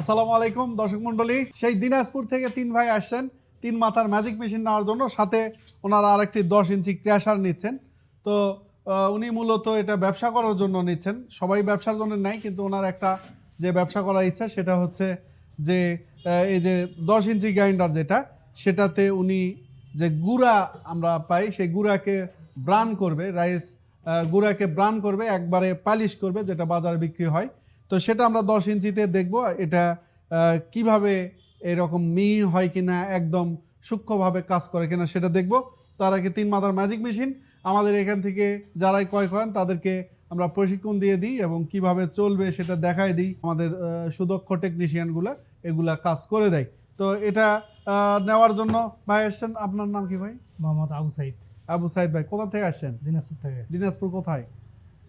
আসসালামু আলাইকুম, দর্শক মণ্ডলী। সেই দিনাজপুর থেকে তিন ভাই আসছেন। তিন মাথার ম্যাজিক মেশিন নেওয়ার জন্য সাথে ওনারা আরেকটি দশ ইঞ্চি ক্র্যাশার নিচ্ছেন। তো উনি মূলত এটা ব্যবসা করার জন্য নিচ্ছেন। সবাই ব্যবসার জন্য নেয়, কিন্তু ওনার একটা যে ব্যবসা করার ইচ্ছা, সেটা হচ্ছে যে এই যে দশ ইঞ্চি গ্রাইন্ডার যেটা, সেটাতে উনি যে গুড়া আমরা পাই, সেই গুড়াকে ব্রান করবে রাইস গুড়াকে ব্রান করবে, একবারে পালিশ করবে, যেটা বাজারে বিক্রি হয়। তো সেটা আমরা দশ ইঞ্চিতে দেখব এটা কীভাবে এরকম মিহি হয় কিনা একদম সূক্ষ্মভাবে কাজ করে কিনা সেটা দেখব। তার আগে তিন মাথার ম্যাজিক মেশিন আমাদের এখান থেকে যারাই ক্রয় করেন তাদেরকে আমরা প্রশিক্ষণ দিয়ে দিই এবং কীভাবে চলবে সেটা দেখায় দিই। আমাদের সুদক্ষ টেকনিশিয়ানগুলো এগুলা কাজ করে দেয়। তো এটা নেওয়ার জন্য ভাই আসছেন আপনার নাম কি ভাই? মোহাম্মদ আবু সাইদ। আবু সাইদ ভাই কোথা থেকে আসছেন? দিনাজপুর থেকে। দিনাজপুর কোথায়?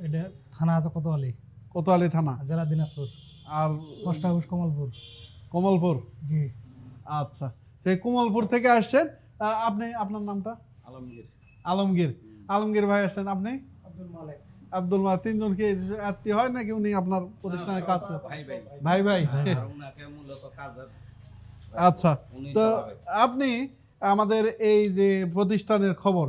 এটা থানা আছে কোতোয়ালি কোতোয়ালি থানা। জেলা দিনাজপুর। আর পোস্ট অফিস কমলপুর। কমলপুর? জি। আচ্ছা সেই কমলপুর থেকে আসছেন আপনি আপনার নামটা? আলমগীর। আলমগীর। আলমগীর ভাই আসছেন আপনি? আব্দুল মালিক। আব্দুল মা তিনজন কি আত্মীয় হয় নাকি উনি আপনার প্রতিষ্ঠানের কাজ করে? ভাই ভাই। আচ্ছা তো আপনি আমাদের এই যে প্রতিষ্ঠানের খবর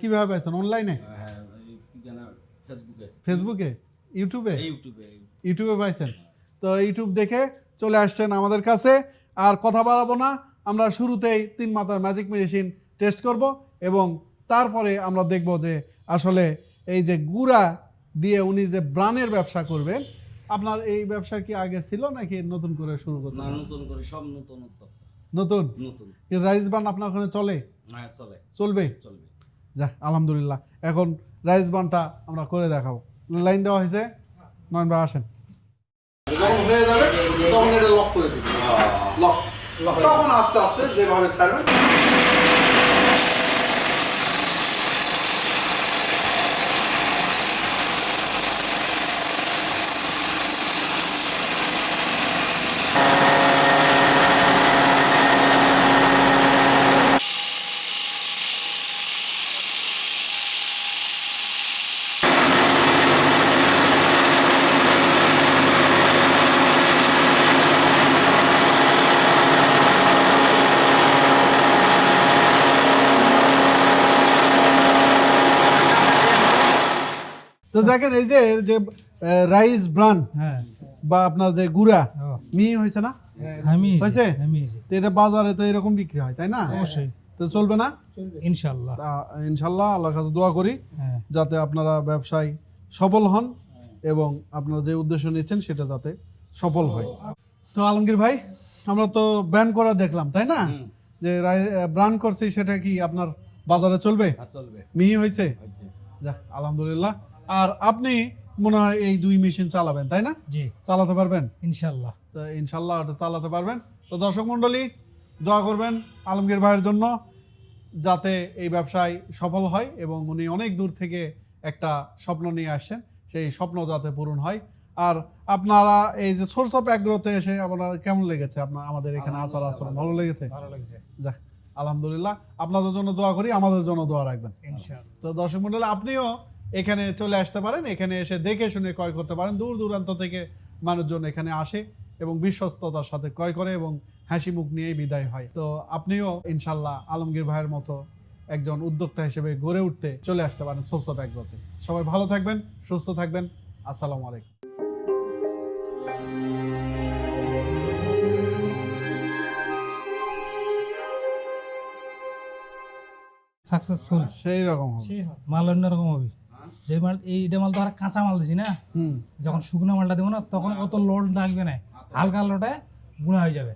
কীভাবে পাইছেন? অনলাইনে হ্যাঁ এই কি জানা ফেসবুকে ফেসবুকে ইউটিউবে? ইউটিউবে ইউটিউবে। পাইছেন। তো ইউটিউব দেখে চলে আসছেন আমাদের কাছে। আর কথা বাড়াবো না আমরা শুরুতেই তিন মাথার ম্যাজিক মেডিসিন টেস্ট করব এবং তারপরে আমরা দেখব যে আসলে এই যে গুড়া দিয়ে উনি যে ব্রানের ব্যবসা করবেন আপনার এই ব্যবসা কি আগে ছিল নাকি নতুন করে শুরু করতে নতুন করে সব নতুন নতুন? নতুন। রাইস ব্রান আপনার ওখানে চলে? হ্যাঁ চলে। চলবে? চলবে। যাক আলহামদুলিল্লাহ। এখন রাইস বানটা আমরা করে দেখাবো। লাইন দেওয়া হয়েছে। নয়ন ভাই আসেন। যখন হয়ে যাবে তখন এটা লক করে দিবেন লক তখন আস্তে আস্তে যেভাবে ছাড়বেন। তো দেখেন এই যে যে রাইস ব্রান হ্যাঁ। বা আপনার যে গুড়া মিহি হয়েছে না? হয়েছে? তো এটা বাজারে তো এরকম বিক্রি হয় তাই না? অবশ্যই। তো চলবে না? ইনশাল্লাহ ইনশাল্লাহ আল্লাহর কাছে দোয়া করি হ্যাঁ। যাতে আপনারা ব্যবসায় সফল হন এবং আপনারা যে উদ্দেশ্য নিচ্ছেন সেটা যাতে সফল হয়। তো আলমগীর ভাই আমরা তো ব্যান করা দেখলাম তাই না? যে ব্রান্ড করছি সেটা কি আপনার বাজারে চলবে? চলবে। মিহি হয়েছে? হয়েছে। আলহামদুলিল্লাহ। আর আপনি মনে হয় এই দুই মেশিন চালাবেন তাই না? জি। চালাতে পারবেন? ইনশাল্লাহ। তো ইনশাল্লাহ ওটা চালাতে পারবেন। তো দর্শক মণ্ডলী দোয়া করবেন আলমগীর ভাইয়ের জন্য যাতে এই ব্যবসায় সফল হয় এবং উনি অনেক দূর থেকে একটা স্বপ্ন নিয়ে আসছেন সেই স্বপ্ন যাতে পূরণ হয়। আর আপনারা এই যে সোর্স অফ অ্যাগ্রোতে এসে আপনার কেমন লেগেছে? আপনার আমাদের এখানে আচার আচরণ ভালো লেগেছে? ভালো লাগছে। যাক আলহামদুলিল্লাহ। আপনাদের জন্য দোয়া করি আমাদের জন্য দোয়া রাখবেন। তো দর্শক মন্ডলী আপনিও এখানে চলে আসতে পারেন এখানে এসে দেখে শুনে ক্রয় করতে পারেন। দূর দূরান্ত থেকে মানুষজন এখানে আসে এবং বিশ্বস্ততার সাথে ক্রয় করে এবং হাসি মুখ নিয়েই বিদায় হয়। তো আপনিও ইনশাল্লাহ আলমগীর ভাইয়ের মতো একজন উদ্যোক্তা হিসেবে গড়ে উঠতে চলে আসতে পারেন সুস্থ ব্যাগ্রতে সবাই ভালো থাকবেন সুস্থ থাকবেন। আসসালামু আলাইকুম। সাকসেসফুল সেই রকম হবে। মাল অন্যরকম হবে। যে মাল এইটা মাল তো আর কাঁচা মাল দিছি না। যখন শুকনো মালটা দেবো না তখন অত লোড লাগবে না। হালকা লোটে গুঁড়া হয়ে যাবে।